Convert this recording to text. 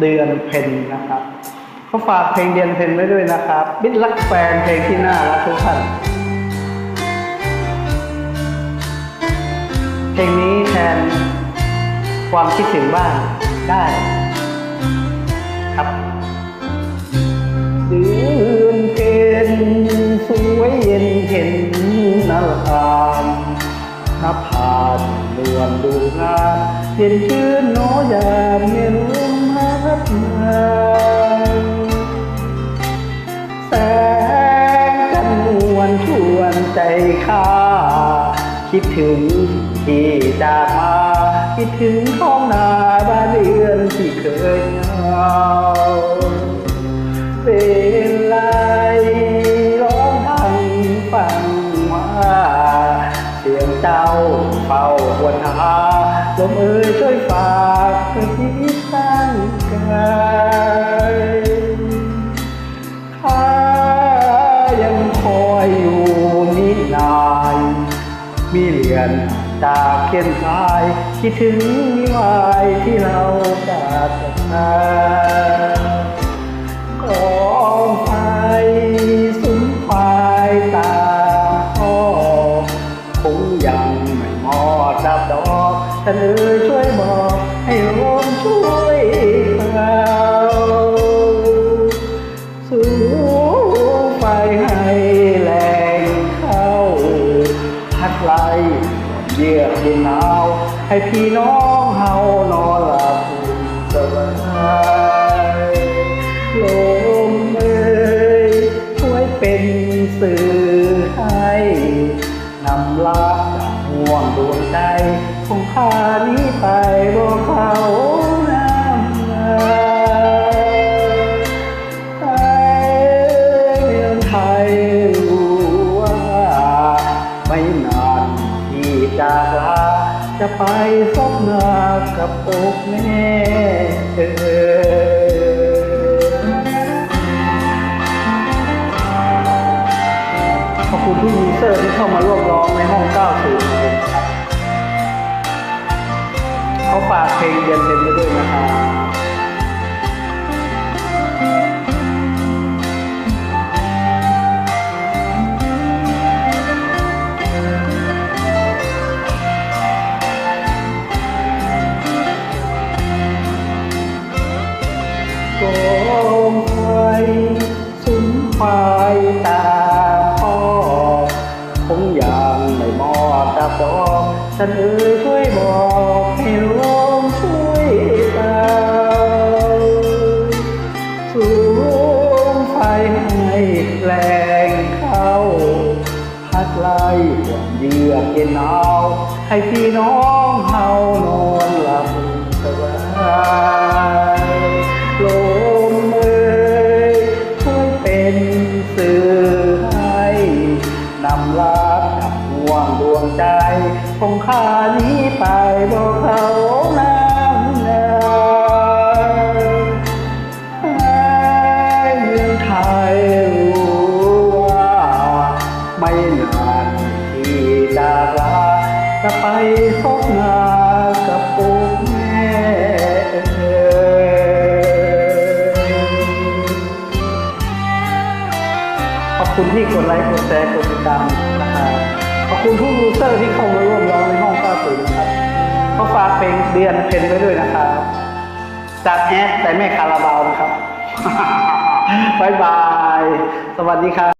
เดือนเพ็ญนะครับเขาฝากเพลงเดือนเพ็ญไว้ด้วยนะครับมิตรรักแฟนเพลงที่น่ารักทุกท่านเพลงนี้แทนความคิดถึงบ้านได้ครับ เดือนเพ็ญสวยเย็นเห็นนาลานนภาสนวลดูงามเย็นชื่นโนยามเย็น ข้า คิดถึงที่จากมา คิดถึงท้องนาบ้านเรือนที่เคยเหงาเป็นไรร้องดังฟังว่าเสียงเจ้าเฝ้าควรหาลมเอ่ยช่วยฝากเพื่อคิดตั้งกา มีเหรียญจากเขียนทายคิดถึงนิวายที่เราจากกันมากองไฟสุมควายตาพ่อคงยังไม่หมดดับดอกท่านเอ๋ยช่วยบอกให้ลมช่วย เยือกเย็นหนาว ให้พี่น้องเฮานอนหลับสบายลมเอ่ยช่วยเป็นสื่อให้นำลาจากห่วงดวงใจของข้านี้ไปบอกเขาากลาจะไปซบหน้ากับอกแม่เอขอบคุณผู้มีเซอร์ที่เข้ามาร่วมร้องในห้อง 90 เขาฝากเพลงเย็น นหนาวให้พี่น้อง คุณที่กดไลค์กดแชร์กดติดตามนะครับขอบคุณผู้ยูเซอร์ที่เข้ามาร่วมร้องในห้อง90นะครับเขาฝากเพลงเดือนเพนไว้ด้วยนะครับจากแอดแต่แม่คาราบาวนะครับบายบาย สวัสดีครับ